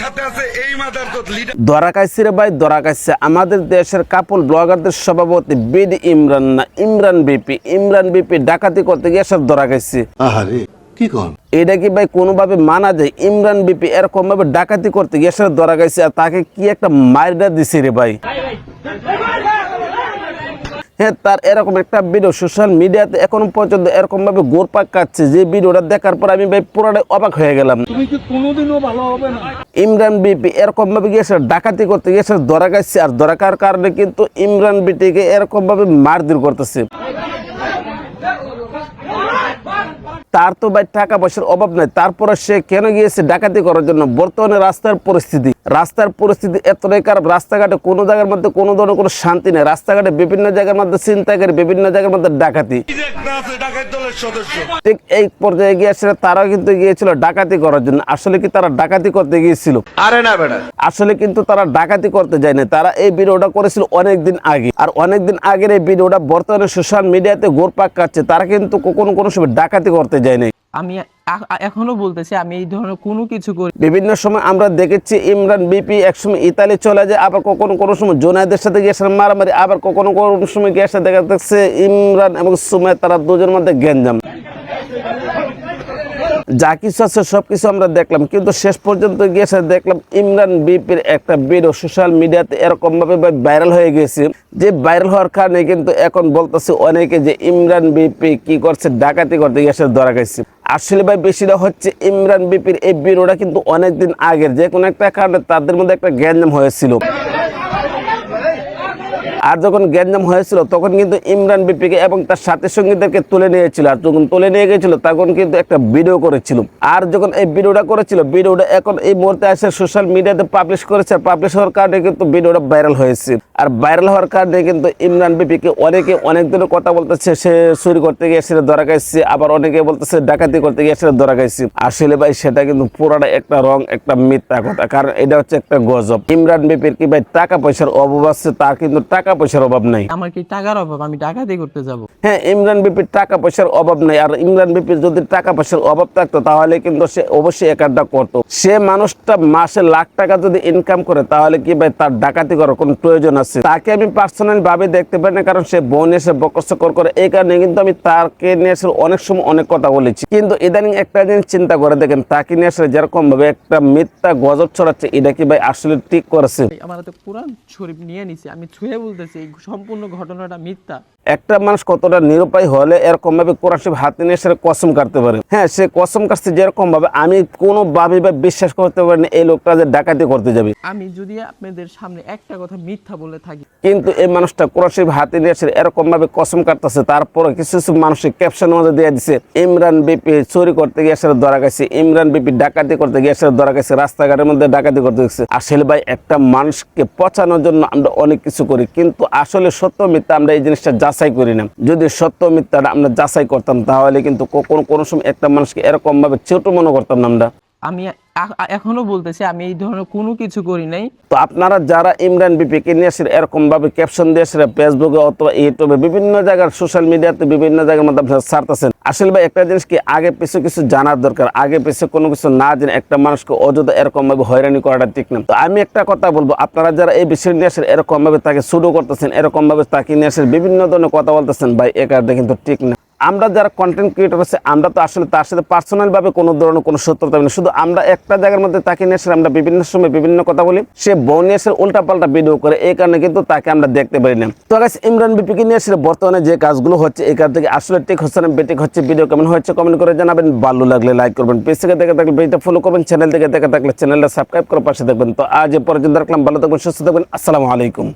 সাথে আছে এই লিডার রে ভাই আমাদের দেশের কাপল ব্লগারদের সভাপতি বিডি ইমরান না ইমরান বিপি ইমরান বিপি ডাকাতি করতে গিয়ে সব আহারে কি কন? এটা কি ভাই কোনোভাবে মানা যায়? ইমরান বিপি এরকম ভাবে ডাকাতি করতে গিয়ে সব ধরা খাইছে আর তাকে কি একটা মাইরটা দিছে রে ভাই? হ্যাঁ তার এরকম একটা ভিডিও সোশ্যাল মিডিয়াতে এখন পর্যন্ত এরকম ভাবে গোরপাক কাটছে যে ভিডিওটা দেখার পর আমি ভাই পুরোটাই অবাক হয়ে গেলাম। ইমরান বিপি এরকম ভাবে গিয়েছে ডাকাতি করতে গিয়েছে ধরা গেছে আর ধরাকার কারণে কিন্তু ইমরান বিটিকে এরকম ভাবে মারধর করতেছে। তার তো ভাই টাকা পয়সার অভাব নাই। তারপরে সে কেন গিয়েছে ডাকাতি করার জন্য? বর্তমানে রাস্তার পরিস্থিতি। রাস্তার পরিস্থিতি এতটাই খারাপ। রাস্তাঘাটে কোনো জায়গার মধ্যে কোনো ধরনের কোনো শান্তি নেই। রাস্তাঘাটে বিভিন্ন জায়গার মধ্যে চিন্তাকারী বিভিন্ন জায়গার মধ্যে ডাকাতি। ঠিক এই পর্যায়ে গিয়েছিল তারা কিন্তু গিয়েছিল ডাকাতি করার জন্য। আসলে কি তারা ডাকাতি করতে গিয়েছিল? আরে না বেটা। আসলে কিন্তু তারা ডাকাতি করতে যায়নি। তারা এই ভিডিওটা করেছিল অনেক দিন আগে। আর অনেক দিন আগের এই ভিডিওটা বর্তমানে সোশ্যাল মিডিয়াতে গোরপাক কাটছে তারা কিন্তু কোনো কোনো সময় ডাকাতি করতে যায়নি আমি এখনও বলতেছি আমি এই ধরনের কোনো কিছু করি বিভিন্ন সময় আমরা দেখেছি ইমরান বিপি একসময় ইতালি চলে যায় আবার কখনো কোনো সময় জোনাইদের সাথে গিয়ে মারামারি আবার কখনো কোনো সময় গিয়ে দেখা যাচ্ছে ইমরান এবং সুমায় তারা দুজনের মধ্যে গ্যাঞ্জাম। যা কিছু আছে সব কিছু আমরা দেখলাম। কিন্তু শেষ পর্যন্ত গিয়েছে, দেখলাম ইমরান বিপির একটা ভিডিও সোশ্যাল মিডিয়াতে এরকম ভাবে ভাইরাল হয়ে গেছে যে ভাইরাল হওয়ার কারণে কিন্তু এখন বলতেছে অনেকে যে ইমরান বিপি কি করছে, ডাকাতি করতে গিয়েছে ধরা গেছে আসলে ভাই বেশিটা হচ্ছে ইমরান বিপির এই ভিডিওটা কিন্তু অনেকদিন আগের, যে কোনো একটা কারণে তাদের মধ্যে একটা গ্যাঞ্জাম হয়েছিল। আর যখন গ্যাঞ্জাম হয়েছিল, তখন কিন্তু ইমরান বিপিকে এবং তার সাথী সঙ্গীদেরকে তুলে নিয়েছিল। আর যখন তুলে নিয়ে গেছিল তখন কিন্তু একটা ভিডিও করেছিল। আর যখন এই ভিডিওটা করেছিল ভিডিওটা এখন এই মুহূর্তে এসে সোশ্যাল মিডিয়াতে পাবলিশ করেছে। পাবলিশ হওয়ার কারণে কিন্তু ভিডিওটা ভাইরাল হয়েছে। আর ভাইরাল হওয়ার কারণে কিন্তু ইমরান বিপিকে অনেকে অনেক দিনের কথা বলতেছে, সে চুরি করতে গিয়ে সেটা ধরা গেছে আবার অনেকে বলতেছে, ডাকাতি করতে গিয়ে সেটা ধরা গেছে আসলে ভাই, সেটা কিন্তু পুরাটা একটা রং একটা মিথ্যা কথা। কারণ এটা হচ্ছে একটা গজব। ইমরান বিপির কি ভাই, টাকা পয়সার অভাব আছে, তার কিন্তু টাকা পয়সার অভাব নাই। আমার কি টাকার অভাব? আমি ডাকাতি করতে যাব। হ্যাঁ ইমরান বিপির টাকা পয়সার অভাব নাই। আর ইমরান বিপির যদি টাকা পয়সার অভাব থাকতো তাহলে কিন্তু সে অবশ্যই এক আড্ডা করতো। সে মানুষটা মাসে লাখ টাকা যদি ইনকাম করে তাহলে কি ভাই তার ডাকাতি করার কোনো প্রয়োজন আছে? তাকে আমি পার্সোনাল ভাবে দেখতে পারি না কারণ সে বোন এসে বকর করে। এই কারণে কিন্তু আমি তাকে নিয়ে এসে অনেক সময় অনেক কথা বলেছি। কিন্তু ইদানিং একটা জিনিস চিন্তা করে দেখেন তাকে নিয়ে আসলে যেরকম ভাবে একটা মিথ্যা গজব ছড়াচ্ছে এটা কি ভাই আসলে ঠিক করেছে? আমার হাতে কোরআন শরীফ নিয়ে নিছি আমি ছুঁয়ে বলতেছি এই সম্পূর্ণ ঘটনাটা মিথ্যা। একটা মানুষ কতটা নিরুপায় হলে এরকম ভাবে কোরআন শরীফ হাতে নিয়ে সে কসম কাটতে পারে? হ্যাঁ সে কসম কাটছে যেরকম ভাবে আমি কোনো ভাবে বা বিশ্বাস করতে পারি না এই লোকটা যে ডাকাতি করতে যাবে। আমি যদি আপনাদের সামনে একটা কথা মিথ্যা বলে থাকি কিন্তু এই মানুষটা কোরআন শরীফ হাতে নিয়ে এসে এরকম ভাবে কসম কাটতেছে তারপরে কিছু কিছু মানুষের ক্যাপশন মধ্যে দিয়ে দিছে ইমরান বিপি চুরি করতে গিয়ে এসে ধরা গেছে ইমরান বিপি ডাকাতি করতে গিয়ে এসে ধরা গেছে রাস্তাঘাটের মধ্যে ডাকাতি করতে গেছে আসলে ভাই একটা মানুষকে পচানোর জন্য আমরা অনেক কিছু করি কিন্তু আসলে সত্য মিথ্যা আমরা এই জিনিসটা যাচাই করি না। যদি সত্য মিথ্যাটা আমরা যাচাই করতাম তাহলে কিন্তু কখনো কোনো সময় একটা মানুষকে এরকম ভাবে ছোট মনে করতাম না আমরা। আমি এখনও বলতেছি আমি এই ধরনের কোনো কিছু করি নাই। তো আপনারা যারা ইমরান বিপিকে নিয়ে আসেন এরকম ভাবে ক্যাপশন দিয়ে আসেন ফেসবুকে অথবা ইউটিউবে বিভিন্ন জায়গার সোশ্যাল মিডিয়াতে বিভিন্ন জায়গার মধ্যে আপনারা ছাড়তেছেন। আসলে ভাই, একটা জিনিস কি, আগে পিছু কিছু জানার দরকার, আগে পিছু কোনো কিছু না জেনে একটা মানুষকে অযথা এরকমভাবে হয়রানি করাটা ঠিক না। তো আমি একটা কথা বলব, আপনারা যারা এই বিষয় নিয়ে আসেন এরকমভাবে তাকে শুরু করতেছেন এরকম ভাবে তাকে নিয়ে আসেন বিভিন্ন ধরনের কথা বলতেছেন, ভাই, এ কারণে কিন্তু ঠিক না। আমরা যারা কন্টেন্ট ক্রিয়েটর আছে, আমরা তো আসলে তার সাথে পার্সোনালভাবে কোনো ধরনের কোনো সত্যতা নেই। শুধু আমরা একটা জায়গার মধ্যে তাকে নিয়ে এসে আমরা বিভিন্ন সময় বিভিন্ন কথা বলি। সে বউ নিয়ে এসে উল্টা পাল্টা ভিডিও করে, এই কারণে কিন্তু তাকে আমরা দেখতে পারি না। তো গাছ ইমরান বিপিকে নিয়ে এসে বর্তমানে যে কাজগুলো হচ্ছে, এই কাজ থেকে আসলে ঠিক হচ্ছে না বেটিক হচ্ছে ভিডিও কেমন হচ্ছে কমেন্ট করে জানাবেন। ভালো লাগলে লাইক করবেন, পেজ থেকে দেখে থাকলে পেজটা ফলো করবেন চ্যানেল থেকে দেখে থাকলে চ্যানেলটা সাবস্ক্রাইব করে পাশে দেখবেন তো আজ এ পর্যন্ত রাখলাম, ভালো থাকবেন, সুস্থ থাকবেন, আসসালামু আলাইকুম।